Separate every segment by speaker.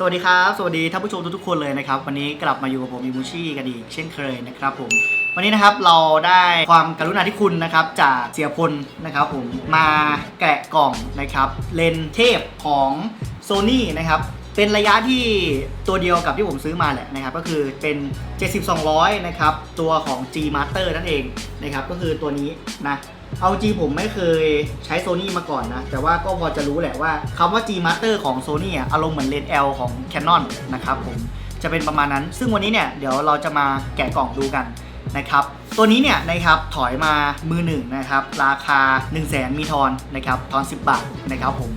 Speaker 1: สวัสดีครับ สวัสดีท่านผู้ชมทุกๆคนเลยนะครับ วันนี้กลับมาอยู่กับผมอิมูชี่กันอีกเช่นเคยนะครับผม วันนี้นะครับเราได้ความกรุณาธิคุณนะครับจากเสียพลนะครับผมมาแกะกล่องนะครับเลนส์เทพของ Sony นะครับเป็นระยะที่ตัวเดียวกับที่ผมซื้อมาแหละนะครับก็คือเป็น 70-200 นะครับตัวของ G Master นั่นเองนะครับก็คือตัวนี้นะ เอาจริงผมไม่เคยใช้ Sony มาก่อนนะ แต่ว่าก็พอจะรู้แหละว่าคำว่า G Master ของ Sony อะอารมณ์เหมือนเลนส์ L ของ Canon นะครับผมจะเป็นประมาณนั้น ซึ่งวันนี้เนี่ยเดี๋ยวเราจะมาแกะกล่องดูกันนะครับ ตัวนี้เนี่ยนะครับถอยมามือหนึ่งนะครับ ราคา 1 0 0 0 0แสนมีทอนนะครับทอน 10 บาทนะครับผม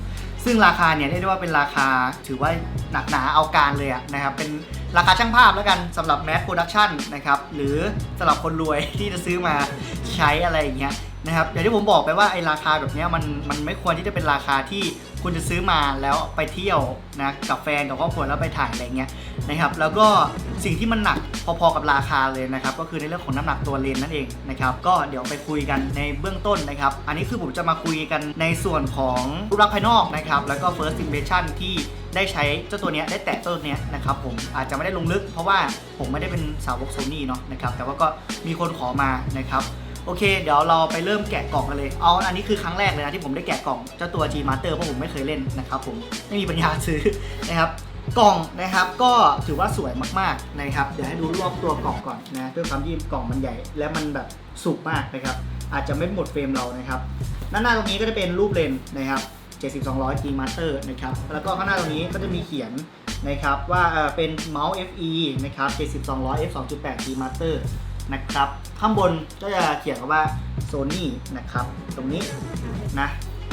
Speaker 1: ซึ่งราคาเนี่ยเรียกได้ว่าเป็นราคาถือว่าหนักหนาเอาการเลยอะนะครับ เป็นราคาช่างภาพแล้วกันสำหรับแมสโปรดักชันนะครับ หรือสำหรับคนรวยที่จะซื้อมาใช้อะไรอย่างเงี้ย นะครับอย่างที่ผมบอกไปว่าไอ้ราคาแบบนี้มันมันไม่ควรที่จะเป็นราคาที่คุณจะซื้อมาแล้วไปเที่ยวนะกับแฟนกับครอบครัวแล้วไปถ่ายอะไรเงี้ยนะครับแล้วก็สิ่งที่มันหนักพอๆกับราคาเลยนะครับก็คือในเรื่องของน้ำหนักตัวเลนนั่นเองนะครับก็เดี๋ยวไปคุยกันในเบื้องต้นนะครับอันนี้คือผมจะมาคุยกันในส่วนของรูปลักษณ์ภายนอกนะครับแล้วก็ first impression ที่ได้ใช้เจ้าตัวเนี้ยได้แตะเจ้าตัวเนี้ยนะครับผมอาจจะไม่ได้ลงลึก เพราะว่าผมไม่ได้เป็นสาวกโซนี่เนาะนะครับแต่ว่าก็มีคนขอมานะครับ โอเค เดี๋ยวเราไปเริ่มแกะกล่องกันเลย เอาอันนี้คือครั้งแรกเลยนะที่ผมได้แกะกล่องเจ้าตัว G Master เพราะผมไม่เคยเล่นนะครับผมไม่มีปัญญาซื้อนะครับกล่องนะครับก็ถือว่าสวยมากๆนะครับเดี๋ยวให้ดูรอบตัวกล่องก่อนนะด้วยความที่กล่องมันใหญ่ และมันแบบสุกมากนะครับ อาจจะไม่หมดเฟรมเรานะครับด้านหน้าตรงนี้ก็จะเป็นรูปเลนนะครับ7200 G Master นะครับแล้วก็ข้างหน้าตรงนี้ก็จะมีเขียนนะครับว่าเป็นเมาส์ FE นะครับ7200 f 2.8 G Master นะครับ ข้างบนก็จะเขียนว่า Sony นะครับ ตรงนี้นะ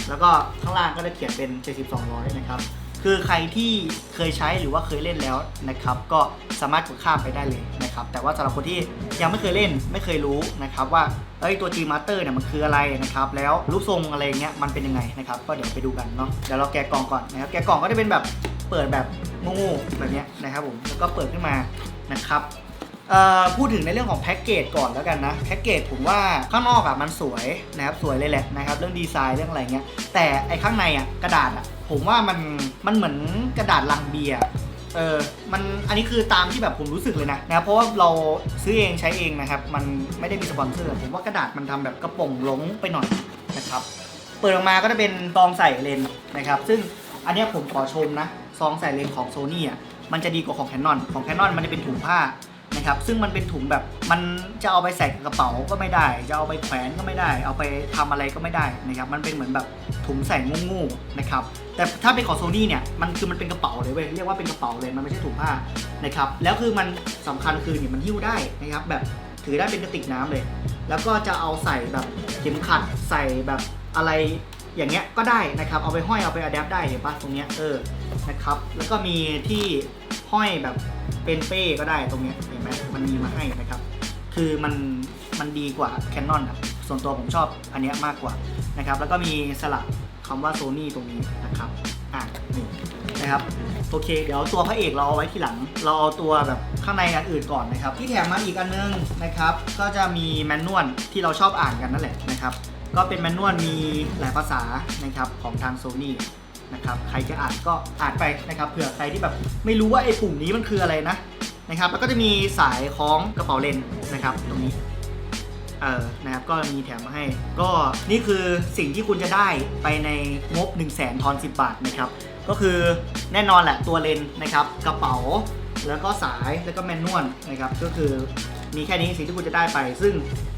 Speaker 1: แล้วก็ข้างล่างก็จะเขียนเป็น 7200 นะครับ คือใครที่เคยใช้หรือว่าเคยเล่นแล้วนะครับ ก็สามารถกดข้ามไปได้เลยนะครับ แต่ว่าสำหรับคนที่ยังไม่เคยเล่นไม่เคยรู้นะครับว่าเอ้ยตัว G Master เนี่ยมันคืออะไรนะครับ แล้วรูปทรงอะไรเงี้ยมันเป็นยังไงนะครับ ก็เดี๋ยวไปดูกันเนาะ เดี๋ยวเราแกะกล่องก่อนนะครับ แกะกล่องก็จะเป็นแบบเปิดแบบง่ๆแบบเนี้ยนะครับผม แล้วก็เปิดขึ้นมานะครับ พูดถึงในเรื่องของแพ็กเกจก่อนแล้วกันนะแพ็กเกจผมว่าข้างนอกอะมันสวยนะครับสวยเลยแหละนะครับเรื่องดีไซน์เรื่องอะไรเงี้ยแต่ไอ้ข้างในอะกระดาษอะผมว่ามันมันเหมือนกระดาษลังเบียร์เออ มัน อันนี้คือตามที่แบบผมรู้สึกเลยนะนะเพราะว่าเราซื้อเองใช้เองนะครับ มันไม่ได้มีสปอนเซอร์ ผมว่ากระดาษมันทำแบบกระป๋องหลงไปหน่อยนะครับ เปิดออกมาก็จะเป็นซองใส่เลนส์นะครับ ซึ่งอันนี้ผมขอชมนะ ซองใส่เลนส์ของโซนี่อะ มันจะดีกว่าของ Canon ของ Canon มันจะเป็นถุงผ้า ครับ ซึ่งมันเป็นถุงแบบมันจะเอาไปใส่กระเป๋าก็ไม่ได้ จะเอาไปแขวนก็ไม่ได้ เอาไปทำอะไรก็ไม่ได้นะครับ มันเป็นเหมือนแบบถุงใส่งูๆนะครับ แต่ถ้าเป็นของโซนี่เนี่ย มันคือมันเป็นกระเป๋าเลยเว้ย เรียกว่าเป็นกระเป๋าเลย มันไม่ใช่ถุงผ้านะครับ แล้วคือมันสำคัญคือเนี่ยมันหิ้วได้นะครับ แบบถือได้เป็นกระติกน้ำเลย แล้วก็จะเอาใส่แบบเข็มขัดใส่แบบอะไรอย่างเงี้ยก็ได้นะครับ เอาไปห้อยเอาไปอัดแอปได้เห็นปะตรงเนี้ยเออ นะครับ แล้วก็มีที่ ห้อยแบบเป็นเป้ก็ได้ตรงเนี้ยเห็นไหมมันมีมาให้นะครับ คือมันมันดีกว่า Canon อะส่วนตัวผมชอบอันเนี้ยมากกว่านะครับ แล้วก็มีสลักคำว่า Sony ตรงนี้นะครับอะนี่นะครับโอเค เดี๋ยวตัวพระเอกเราเอาไว้ทีหลัง เราเอาตัวแบบข้างในอันอื่นก่อนนะครับ ที่แถมมาอีกอันนึงนะครับ ก็จะมีแมนนวลที่เราชอบอ่านกันนั่นแหละนะครับ ก็เป็นแมนนวลมีหลายภาษานะครับของทาง Sony น นะครับใครจะอ่านก็อ่านไปนะครับเผื่อใครที่แบบไม่รู้ว่าไอ้ปุ่มนี้มันคืออะไรนะนะครับแล้วก็จะมีสายคล้องกระเป๋าเลนนะครับตรงนี้เออนะครับก็มีแถมมาให้ ก็นี่คือสิ่งที่คุณจะได้ไปในงบ 1 0 0 0 0แสนทอน10 บาทนะครับก็คือแน่นอนแหละตัวเลนนะครับกระเป๋าแล้วก็สายแล้วก็แมนนวลนะครับก็คือ มีแค่นี้สิ่งที่คุณจะได้ไป ซึ่ง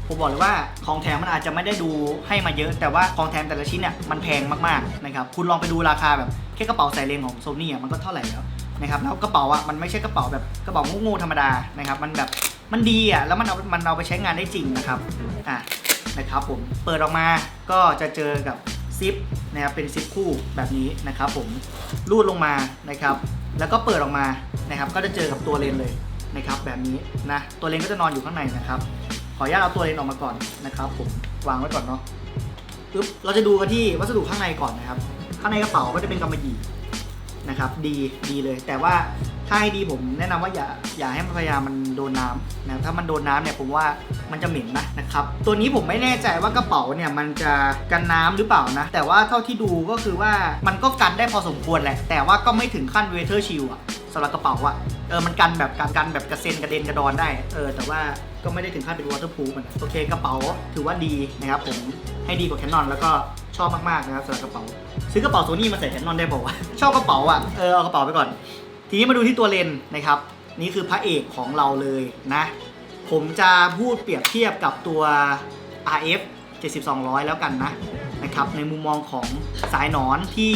Speaker 1: ผมบอกเลยว่าของแถมมันอาจจะไม่ได้ดูให้มาเยอะ แต่ว่าของแถมแต่ละชิ้นเนี่ยมันแพงมากๆนะครับคุณลองไปดูราคาแบบแค่กระเป๋าใส่เลนของโซนี่อะมันก็เท่าไหร่แล้วนะครับแล้วกระเป๋าอะมันไม่ใช่กระเป๋าแบบกระเป๋างูๆธรรมดานะครับมันแบบมันดีอะแล้วมันเอามันเอาไปใช้งานได้จริงนะครับอะนะครับผมเปิดออกมาก็จะเจอกับซิปนะครับเป็นซิปคู่แบบนี้นะครับผมรูดลงมานะครับแล้วก็เปิดออกมานะครับก็จะเจอกับตัวเลนเลย นะครับแบบนี้นะตัวเลนก็จะนอนอยู่ข้างในนะครับ ขออนุญาตเอาตัวเลนออกมาก่อนนะครับ ผมวางไว้ก่อนเนาะปึ๊บเราจะดูกันที่วัสดุข้างในก่อนนะครับ ข้างในกระเป๋าก็จะเป็นกำมะหยี่นะครับ ดีดีเลย แต่ว่าถ้าให้ดีผมแนะนำว่าอย่าอย่าให้มันพยายามมัน โดนน้ำนะถ้ามันโดนน้ำเนี่ยผมว่ามันจะเหม็นนะนะครับตัวนี้ผมไม่แน่ใจว่ากระเป๋าเนี่ยมันจะกันน้ำหรือเปล่านะ แต่ว่าเท่าที่ดูก็คือว่ามันก็กันได้พอสมควรแหละ แต่ว่าก็ไม่ถึงขั้นเวเทอร์ชิลอะสำหรับกระเป๋าอะเออมันกันแบบการกันแบบกระเซ็นกระเด็นกระดอนได้เออแต่ว่าก็ไม่ได้ถึงขั้นเป็น waterproof มันโอเคกระเป๋าถือว่าดีนะครับผมให้ดีกว่าแคนนอนแล้วก็ชอบมากๆนะครับสำหรับกระเป๋า ซื้อกระเป๋าโซนี่มาใส่แคนนอนได้เปล่าวะชอบกระเป๋าอะเออเอากระเป๋าไปก่อน ทีนี้มาดูที่ตัวเลนส์นะครับ นี่คือพระเอกของเราเลยนะ ผมจะพูดเปรียบเทียบกับตัว RF 7200 แล้วกันนะนะครับในมุมมองของสายหนอนที่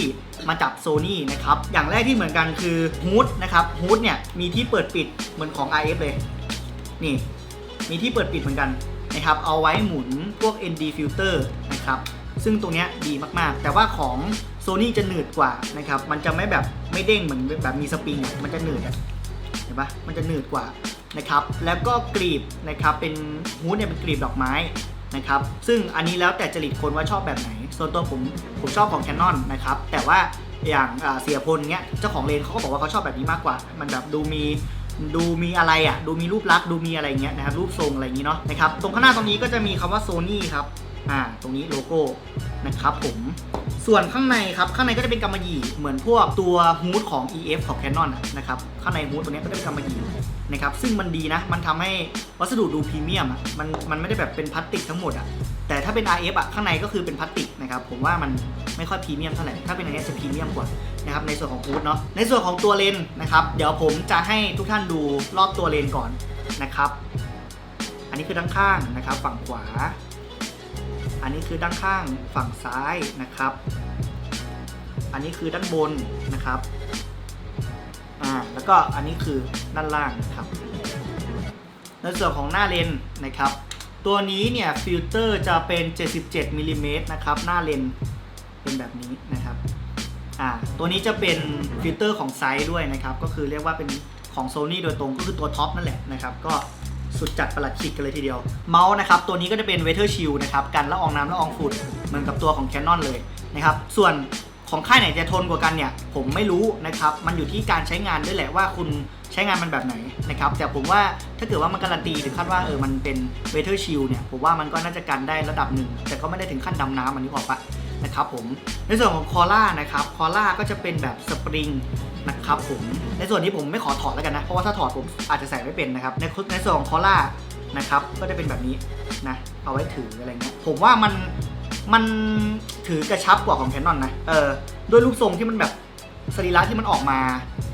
Speaker 1: มาจับโซนี่นะครับอย่างแรกที่เหมือนกันคือฮูดนะครับฮูดเนี่ยมีที่เปิดปิดเหมือนของ RF เลย นี่ มีที่เปิดปิดเหมือนกันนะครับเอาไว้หมุนพวก ND filter นะครับซึ่งตรงเนี้ยดีมากๆ แต่ว่าของ Sony จะหนืดกว่านะครับ มันจะไม่แบบไม่เด้งเหมือนแบบมีสปริงมันจะหนืดอะ ปะมันจะหนืดกว่านะครับ แล้วก็กรีบนะครับ เป็นฮูดเนี่ยเป็นกรีบดอกไม้นะครับ ซึ่งอันนี้แล้วแต่จริตคนว่าชอบแบบไหน ส่วนตัวผมผมชอบของ Canon นนะครับ แต่ว่าอย่างเสียพลเงี้ย เจ้าของเลนเขาก็บอกว่าเขาชอบแบบนี้มากกว่า มันแบบดูมีดูมีอะไรอะ ดูมีรูปลักษณ์ดูมีอะไรเงี้ยนะครับ รูปทรงอะไรอย่างงี้เนาะนะครับ ตรงข้างหน้าตรงนี้ก็จะมีคำว่า Sony ครับ อ่า ตรงนี้โลโก้นะครับผม ส่วนข้างในครับ ข้างในก็จะเป็นกำมะหยี่เหมือนพวกตัวฮูดของ EF ของ Canon นะครับ ข้างในฮูดตัวนี้ก็จะเป็นกำมะหยี่นะครับ ซึ่งมันดีนะ มันทำให้วัสดุดูพรีเมียมมันมันไม่ได้แบบเป็นพลาสติกทั้งหมดอะ แต่ถ้าเป็น RF อะ ข้างในก็คือเป็นพลาสติกนะครับ ผมว่ามันไม่ค่อยพรีเมียมเท่าไหร่ ถ้าเป็นอันนี้จะพรีเมียมกว่านะครับ ในส่วนของฮูดเนาะ ในส่วนของตัวเลนนะครับ เดี๋ยวผมจะให้ทุกท่านดูรอบตัวเลนก่อนนะครับ อันนี้คือด้านข้างนะครับ ฝั่งขวา อันนี้คือด้านข้างฝั่งซ้ายนะครับ อันนี้คือด้านบนนะครับ อ่า แล้วก็อันนี้คือด้านล่างนะครับ ในส่วนของหน้าเลนนะครับ ตัวนี้เนี่ยฟิลเตอร์จะเป็น 77มิลลิเมตรนะครับ หน้าเลนเป็นแบบนี้นะครับอ่าตัวนี้จะเป็นฟิลเตอร์ของไซส์ด้วยนะครับ ก็คือเรียกว่าเป็นของ Sony โดยตรงก็คือตัวท็อปนั่นแหละนะครับ ก็ สุดจัดประหลัดขิกกันเลยทีเดียว เมาส์นะครับ ตัวนี้ก็จะเป็น Weather Shield นะครับกันละอองน้ำละอองฝุ่นเหมือนกับตัวของ Canon เลยนะครับส่วนของค่ายไหนจะทนกว่ากันเนี่ย ผมไม่รู้นะครับ มันอยู่ที่การใช้งานด้วยแหละว่าคุณใช้งานมันแบบไหนนะครับ แต่ผมว่าถ้าเกิดว่ามันการันตีถึงขั้นว่าเออมันเป็น Weather Shield เนี่ยผมว่ามันก็น่าจะกันได้ระดับหนึ่งแต่ก็ไม่ได้ถึงขั้นดำน้ำอันนี้ออกปะ นะครับผมในส่วนของคอล่านะครับคอล่าก็จะเป็นแบบสปริงนะครับผมในส่วนนี้ผมไม่ขอถอดแล้วกันนะ เพราะว่าถ้าถอดผมอาจจะใส่ไม่เป็นนะครับ ในในส่วนของคอล่านะครับก็จะเป็นแบบนี้นะเอาไว้ถืออะไรเงี้ยผมว่ามันมันถือกระชับกว่าของแคนนอนนะเออด้วยรูปทรงที่มันแบบสรีระที่มันออกมา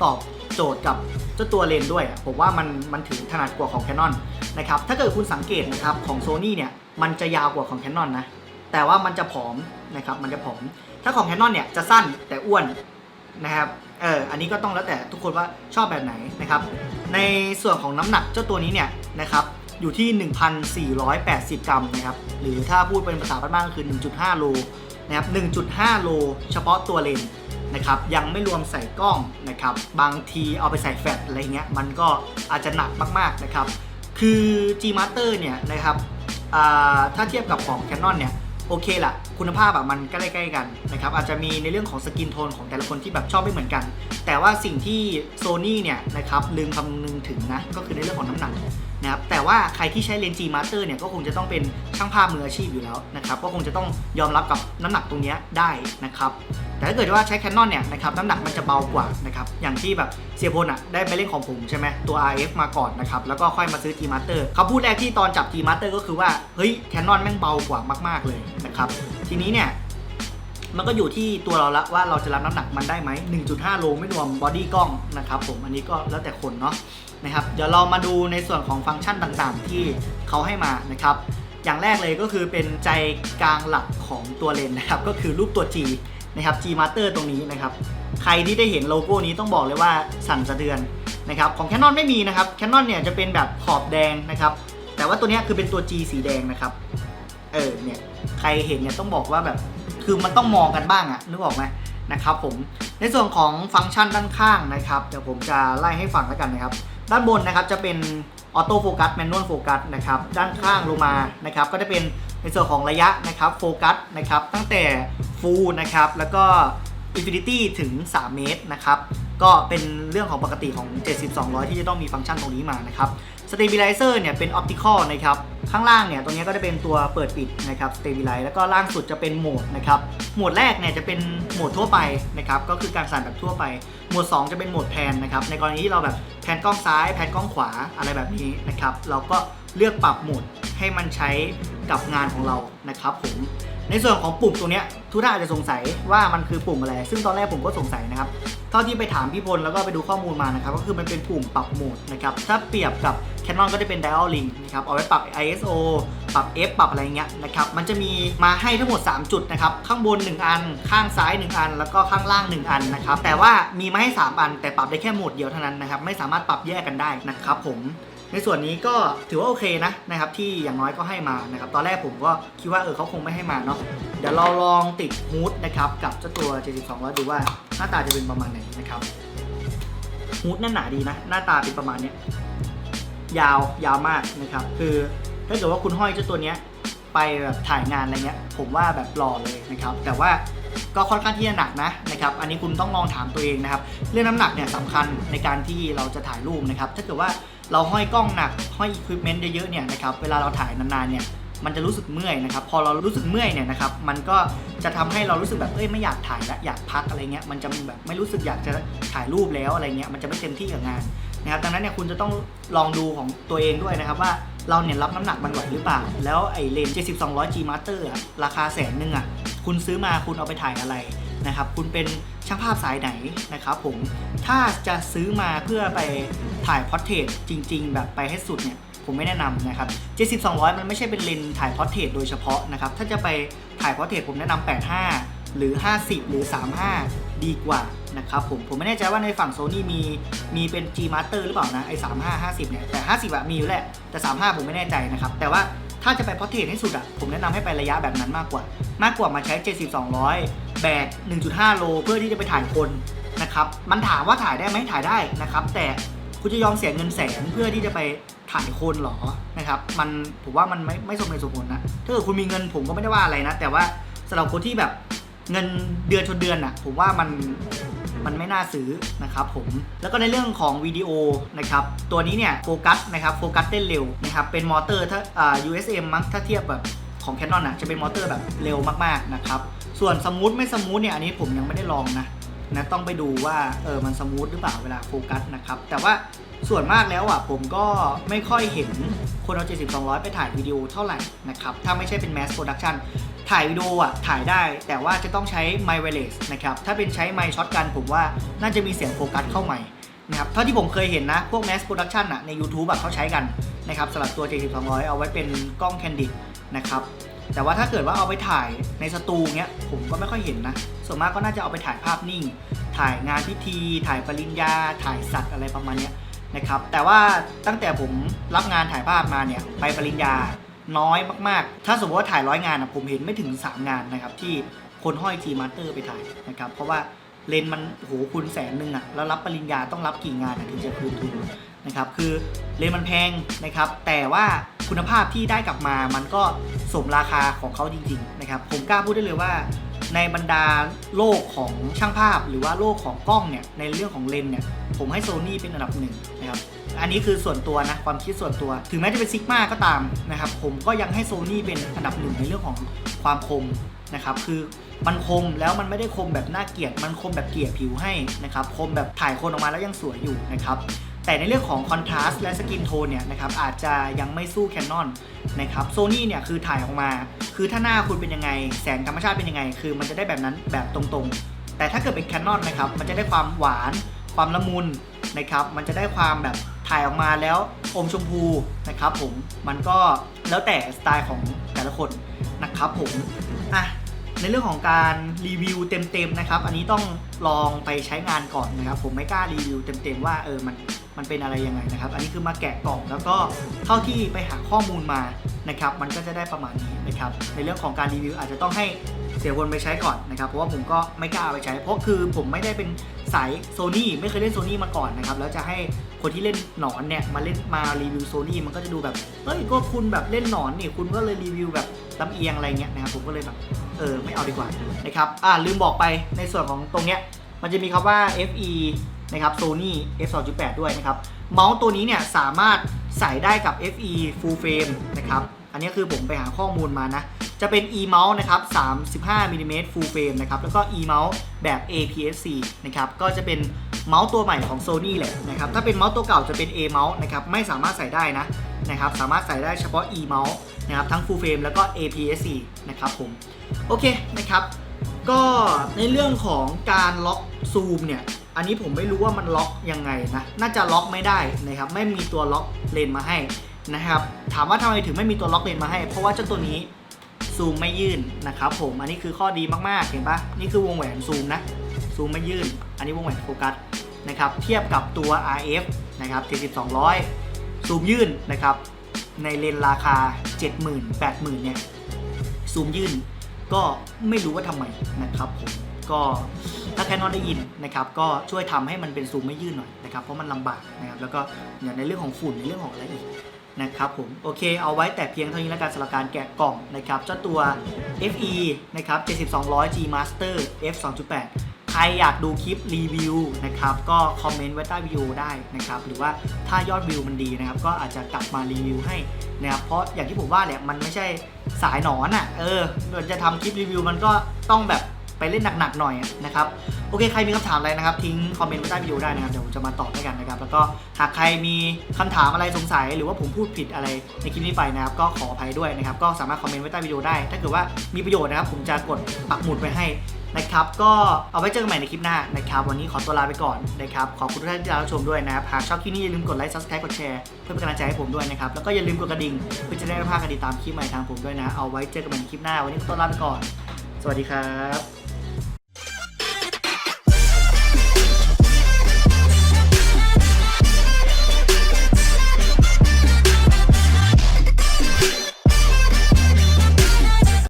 Speaker 1: ตอบโจทย์กับเจ้าตัวเลนด้วยผมว่ามันมันถือถนัดกว่าของ Canon นะครับถ้าเกิดคุณสังเกตนะครับของ Sony เนี่ยมันจะยาวกว่าของ Canon นะ แต่ว่ามันจะผอมนะครับมันจะผอม ถ้าของ Canon เนี่ยจะสั้นแต่อ้วนนะครับเอออันนี้ก็ต้องแล้วแต่ทุกคนว่าชอบแบบไหนนะครับ ในส่วนของน้ำหนักเจ้าตัวนี้เนี่ยนะครับอยู่ที่ 1,480 กรัมนะครับหรือถ้าพูดเป็นภาษาบ้านๆก็คือ 1.5 โลนะครับ 1.5 โลเฉพาะตัวเลนนะครับยังไม่รวมใส่กล้องนะครับบางทีเอาไปใส่แฟลชอะไรเงี้ยมันก็อาจจะหนักมากๆนะครับคือ G Master เนี่ยนะครับถ้าเทียบกับของ Canon เนี่ย โอเคละคุณภาพอะมันใกล้ๆกันนะครับอาจจะมีในเรื่องของสกินโทนของแต่ละคนที่แบบชอบไม่เหมือนกัน แต่ว่าสิ่งที่โซนี่เนี่ยนะครับลืมคำนึงถึงนะก็คือในเรื่องของน้ำหนัก นะครับแต่ว่าใครที่ใช้เลนส์ G Master เนี่ยก็คงจะต้องเป็นช่างภาพมืออาชีพอยู่แล้วนะครับก็คงจะต้องยอมรับกับน้ำหนักตรงนี้ได้นะครับแต่ถ้าเกิดว่าใช้ Canon เนี่ยนะครับน้ำหนักมันจะเบากว่านะครับอย่างที่แบบเสียพลอะได้ไปเล่นของผมใช่ไหมตัว RF มาก่อนนะครับแล้วก็ค่อยมาซื้อ G Master เขาพูดแรกที่ตอนจับ G Master ก็คือว่าเฮ้ย Canon แม่งเบากว่ามาก ๆเลยนะครับทีนี้เนี่ย มันก็อยู่ที่ตัวเราละว่าเราจะรับน้ำหนักมันได้ไหม 1.5 โลไม่รวมบอดี้กล้องนะครับผมอันนี้ก็แล้วแต่คนเนาะนะครับเดี๋ยวเรามาดูในส่วนของฟังก์ชันต่างๆ ที่เขาให้มานะครับอย่างแรกเลยก็คือเป็นใจกลางหลักของตัวเลนส์นะครับก็คือรูปตัว G นะครับ G Master ตรงนี้นะครับใครที่ได้เห็นโลโก้นี้ต้องบอกเลยว่าสั่นสะเทือนนะครับของ Canon ไม่มีนะครับ Canon เนี่ยจะเป็นแบบขอบแดงนะครับแต่ว่าตัวนี้คือเป็นตัว G สีแดงนะครับเออเนี่ยใครเห็นเนี่ยต้องบอกว่าแบบ คือมันต้องมองกันบ้างอะนึกออกไหมนะครับผมในส่วนของฟังก์ชันด้านข้างนะครับเดี๋ยวผมจะไล่ให้ฟังแล้วกันนะครับด้านบนนะครับจะเป็นออโต้โฟกัสแมนนวลโฟกัสนะครับด้านข้างลงมานะครับก็จะเป็นในส่วนของระยะนะครับโฟกัสนะครับตั้งแต่ฟูลนะครับแล้วก็ Infinity ถึง 3 เมตรนะครับก็เป็นเรื่องของปกติของ 7200 ที่จะต้องมีฟังก์ชันตรงนี้มานะครับ stabilizer เนี่ยเป็น optical นะครับข้างล่างเนี่ยตรงนี้ก็จะเป็นตัวเปิดปิดนะครับ stabilize แล้วก็ล่างสุดจะเป็นโหมดนะครับโหมดแรกเนี่ยจะเป็นโหมดทั่วไปนะครับก็คือการสั่นแบบทั่วไป โหมด 2 จะเป็นโหมดแพนนะครับในกรณีที่เราแบบแพนกล้องซ้ายแพนกล้องขวาอะไรแบบนี้นะครับเราก็เลือกปรับโหมดให้มันใช้กับงานของเรานะครับผมในส่วนของปุ่มตรงเนี้ยทุกท่านอาจจะสงสัยว่ามันคือปุ่มอะไร ซึ่งตอนแรกผมก็สงสัยนะครับ เท่าที่ไปถามพี่พลแล้วก็ไปดูข้อมูลมานะครับก็คือมันเป็นปุ่มปรับโหมดนะครับถ้าเปรียบกับ Canon ก็จะเป็น dial link นะครับเอาไว้ปรับ ISO ปรับ f ปรับอะไรเงี้ยนะครับมันจะมีมาให้ทั้งหมด 3 จุดนะครับข้างบน 1 อัน ข้างซ้าย 1 อัน แล้วก็ข้างล่าง 1 อันนะครับแต่ว่ามีมาให้ 3 อัน แต่ปรับได้แค่โหมดเดียวเท่านั้นนะครับไม่สามารถปรับแยกกันได้นะครับผม ในส่วนนี้ก็ถือว่าโอเคนะนะครับที่อย่างน้อยก็ให้มานะครับตอนแรกผมก็คิดว่าเออเขาคงไม่ให้มาเนาะเดี๋ยวเราลองติดฮูดนะครับกับเจ้าตัว72แล้วดูว่าหน้าตาจะเป็นประมาณไหนนะครับฮูดนั่นหนาดีนะ หน้าตาเป็นประมาณเนี้ยยาวยาวมากนะครับคือถ้าเกิดว่าคุณห้อยเจ้าตัวเนี้ยไปแบบถ่ายงานอะไรเงี้ยผมว่าแบบหล่อเลยนะครับ แต่ว่า ก็ค่อนข้างที่จะหนักนะนะครับอันนี้คุณต้องลองถามตัวเองนะครับเรื่องน้ำหนักเนี่ยสำคัญในการที่เราจะถ่ายรูปนะครับถ้าเกิดว่าเราห้อยกล้องหนักห้อยอุปกรณ์เยอะๆเนี่ยนะครับเวลาเราถ่ายนานๆเนี่ยมันจะรู้สึกเมื่อยนะครับพอเรารู้สึกเมื่อยเนี่ยนะครับมันก็จะทำให้เรารู้สึกแบบเอ้ยไม่อยากถ่ายแล้วอยากพักอะไรเงี้ยมันจะแบบไม่รู้สึกอยากจะถ่ายรูปแล้วอะไรเงี้ยมันจะไม่เต็มที่กับงานนะครับดังนั้นเนี่ยคุณจะต้องลองดูของตัวเองด้วยนะครับว่า เราเนี่ยรับน้ำหนักมันไหวหรือเปล่า แล้วไอ้เลนส์7200 G Master อะราคาแสนหนึ่งอะคุณซื้อมาคุณเอาไปถ่ายอะไรนะครับ คุณเป็นช่างภาพสายไหนนะครับผม ถ้าจะซื้อมาเพื่อไปถ่ายพอร์เทรตจริง ๆ แบบไปให้สุดเนี่ยผมไม่แนะนำนะครับ 7200 มันไม่ใช่เป็นเลนส์ถ่ายพอร์เทรตโดยเฉพาะนะครับ ถ้าจะไปถ่ายพอร์เทรตผมแนะนำ85 หรือ 50 หรือ 35 ดีกว่า นะครับผมผมไม่แน่ใจว่าในฝั่งโซนี่มีมีเป็น G Master หรือเปล่านะไอ้35 50เนี่ยแต่ 50อะมีอยู่แหละแต่ 35 ผมไม่แน่ใจนะครับแต่ว่าถ้าจะไปพอเทรให้สุดอะผมแนะนำให้ไประยะแบบนั้นมากกว่า มากกว่ามาใช้ 7200 แบก 1.5 โล เพื่อที่จะไปถ่ายคนนะครับมันถามว่าถ่ายได้ไหมถ่ายได้นะครับแต่คุณจะยอมเสียเงินแสนเพื่อที่จะไปถ่ายคนเหรอนะครับมันผมว่ามันไม่ไม่สมเหตุสมผลนะถ้าเกิดคุณมีเงินผมก็ไม่ได้ว่าอะไรนะ แต่ว่าสำหรับคนที่แบบเงินเดือนชนเดือนอะผมว่ามัน มันไม่น่าซื้อนะครับผมแล้วก็ในเรื่องของวิดีโอนะครับตัวนี้เนี่ยโฟกัสนะครับโฟกัสเต้นเร็วนะครับเป็นมอเตอร์ถ้าอ่า USM มั้งถ้าเทียบแบบของ Canon อะจะเป็นมอเตอร์แบบเร็วมากๆนะครับส่วนสมูทไม่สมูทเนี่ยอันนี้ผมยังไม่ได้ลองนะนะต้องไปดูว่าเออมันสมูทหรือเปล่าเวลาโฟกัสนะครับแต่ว่า ส่วนมากแล้วอะผมก็ไม่ค่อยเห็นคนเอา70 200 ไปถ่ายวิดีโอเท่าไหร่นะครับ ถ้าไม่ใช่เป็น mass production ถ่ายวิดีโออะถ่ายได้ แต่ว่าจะต้องใช้ไมค์ไวลสนะครับ ถ้าเป็นใช้ไมช็อตกันผมว่าน่าจะมีเสียงโฟกัสเข้าใหม่นะครับ เท่าที่ผมเคยเห็นนะ พวก mass production อะใน YouTube อะเขาใช้กันนะครับสำหรับตัว70 200 เอาไว้เป็นกล้อง Candid นะครับแต่ว่าถ้าเกิดว่าเอาไปถ่ายในสตูเนี้ยผมก็ไม่ค่อยเห็นนะ ส่วนมากก็น่าจะเอาไปถ่ายภาพนิ่ง ถ่ายงานพิธี ถ่ายปริญญา ถ่ายสัตว์อะไรประมาณเนี้ย นะครับแต่ว่าตั้งแต่ผมรับงานถ่ายภาพมาเนี่ยไปปริญญาน้อยมากๆ ถ้าสมมติว่าถ่ายร้อยงานนะผมเห็นไม่ถึง 3 งานนะครับที่คนห้อยทีมาสเตอร์ไปถ่ายนะครับเพราะว่าเลนส์มันโหคุณแสนหนึ่งอะแล้วรับปริญญาต้องรับกี่งานถึงจะคืนทุนนะครับคือเลนส์มันแพงนะครับแต่ว่า คุณภาพที่ได้กลับมามันก็สมราคาของเขาจริงๆนะครับผมกล้าพูดได้เลยว่า ในบรรดาโลกของช่างภาพ หรือว่าโลกของกล้องเนี่ยในเรื่องของเลนส์เนี่ยผมให้โซนี่เป็นอันดับหนึ่งนะครับอันนี้คือส่วนตัวนะความคิดส่วนตัว ถึงแม้จะเป็นซิกมาก็ตามนะครับผมก็ยังให้โซนี่เป็นอันดับหนึ่งในเรื่องของความคมนะครับคือมันคมแล้วมันไม่ได้คมแบบน่าเกลียด มันคมแบบเกลี่ยผิวให้นะครับ คมแบบถ่ายคนออกมาแล้วยังสวยอยู่นะครับ แต่ในเรื่องของคอนทราสต์และสกินโทนเนี่ยนะครับอาจจะยังไม่สู้ Canon นะครับโซนี่เนี่ยคือถ่ายออกมา คือถ้าหน้าคุณเป็นยังไง แสงธรรมชาติเป็นยังไง คือมันจะได้แบบนั้นแบบตรงๆ แต่ถ้าเกิดเป็น Canon นะครับมันจะได้ความหวาน ความละมุนนะครับมันจะได้ความแบบถ่ายออกมาแล้วอมชมพูนะครับผมมันก็แล้วแต่สไตล์ของแต่ละคนนะครับผมอะในเรื่องของการรีวิวเต็มๆนะครับ อันนี้ต้องลองไปใช้งานก่อนนะครับ ผมไม่กล้ารีวิวเต็มๆว่าเออมัน มันเป็นอะไรยังไงนะครับ อันนี้คือมาแกะกล่องแล้วก็เท่าที่ไปหาข้อมูลมานะครับ มันก็จะได้ประมาณนี้นะครับ ในเรื่องของการรีวิวอาจจะต้องให้เสียวนไปใช้ก่อนนะครับ เพราะว่าผมก็ไม่กล้าเอาไปใช้ เพราะคือผมไม่ได้เป็นสายโซนี่ไม่เคยเล่นโซนี่มาก่อนนะครับ แล้วจะให้คนที่เล่นหนอนเนี่ยมาเล่นมารีวิวโซนี่มันก็จะดูแบบ เฮ้ย ก็คุณแบบเล่นหนอนนี่คุณก็เลยรีวิวแบบลำเอียงอะไรเงี้ยนะครับ ผมก็เลยแบบ เออ ไม่เอาดีกว่านะครับ อ่าลืมบอกไปในส่วนของตรงเนี้ย มันจะมีคำว่า FE นะครับ Sony f2.8 ด้วยนะครับ เมาส์ตัวนี้เนี่ยสามารถใส่ได้กับ FE Full Frame นะครับ อันนี้คือผมไปหาข้อมูลมานะ จะเป็น e mouse นะครับ 35 mm full frame นะครับ แล้วก็ e mouse แบบ APS-C นะครับ ก็จะเป็นเมาส์ตัวใหม่ของ Sony แหละนะครับ ถ้าเป็นเมาส์ตัวเก่าจะเป็น A mouse นะครับ ไม่สามารถใส่ได้นะนะครับ สามารถใส่ได้เฉพาะ e mouse นะครับ ทั้ง full frame แล้วก็ APS-C นะครับผม โอเคนะครับ ก็ในเรื่องของการล็อกซูมเนี่ย อันนี้ผมไม่รู้ว่ามันล็อกยังไงนะ น่าจะล็อกไม่ได้นะครับ ไม่มีตัวล็อกเลนมาให้นะครับ ถามว่าทำไมถึงไม่มีตัวล็อกเลนมาให้ เพราะว่าเจ้าตัวนี้ซูมไม่ยื่นนะครับผม อันนี้คือข้อดีมากๆ เห็นปะนี่คือวงแหวนซูมนะ ซูมไม่ยื่น อันนี้วงแหวนโฟกัสนะครับ เทียบกับตัว RF นะครับ7200 ซูมยื่นนะครับ ในเลนราคา 70,000 80,000 เนี่ย ซูมยื่น ก็ไม่รู้ว่าทำไมนะครับผม ก็ ถ้าแคนนอนได้ยินนะครับก็ช่วยทำให้มันเป็นซูมไม่ยื่นหน่อยนะครับเพราะมันลำบากนะครับแล้วก็อย่างในเรื่องของฝุ่นในเรื่องของอะไรอีกนะครับผมโอเคเอาไว้แต่เพียงเท่านี้แล้วกันสำหรับการแกะกล่องนะครับเจ้าตัว FE นะครับ7200 G Master F 2.8ใครอยากดูคลิปรีวิวนะครับก็คอมเมนต์ไว้ใต้วิดีโอได้นะครับหรือว่าถ้ายอดวิวมันดีนะครับก็อาจจะกลับมารีวิวให้นะครับเพราะอย่างที่ผมว่าเนี่ยมันไม่ใช่สายหนอนอะเออเราจะทำคลิปรีวิวมันก็ต้องแบบ ไปเล่นหนักๆหน่อยนะครับโอเคใครมีคำถามอะไรนะครับทิ้งคอมเมนต์ไว้ใต้วิดีโอได้นะครับเดี๋ยวผมจะมาตอบให้กันนะครับแล้วก็หากใครมีคำถามอะไรสงสัย หรือว่าผมพูดผิดอะไรในคลิปนี้ไปนะครับก็ขออภัยด้วยนะครับก็สามารถคอมเมนต์ไว้ใต้วิดีโอได้ ถ้าเกิดว่ามีประโยชน์นะครับผมจะกดปักหมุดไว้ให้นะครับก็เอาไว้เจอกันใหม่ในคลิปหน้านะครับวันนี้ขอตัวลาไปก่อนนะครับขอบคุณทุกท่านที่รับชมด้วยนะครับหากชอบคลิปนี้อย่าลืมกดไลค์ subscribe กดแชร์เพื่อเป็นกำลังใจให้ผมด้วยนะครับแล้วก็อย่าลืมกดกระดิ่งเพื่อจะได้ไม่พลาดการติดตามคลิปใหม่ทางผมด้วยนะ เอาไว้เจอกันใหม่ในคลิปหน้า วันนี้ขอตัวลาไปก่อน สวัสดีครับ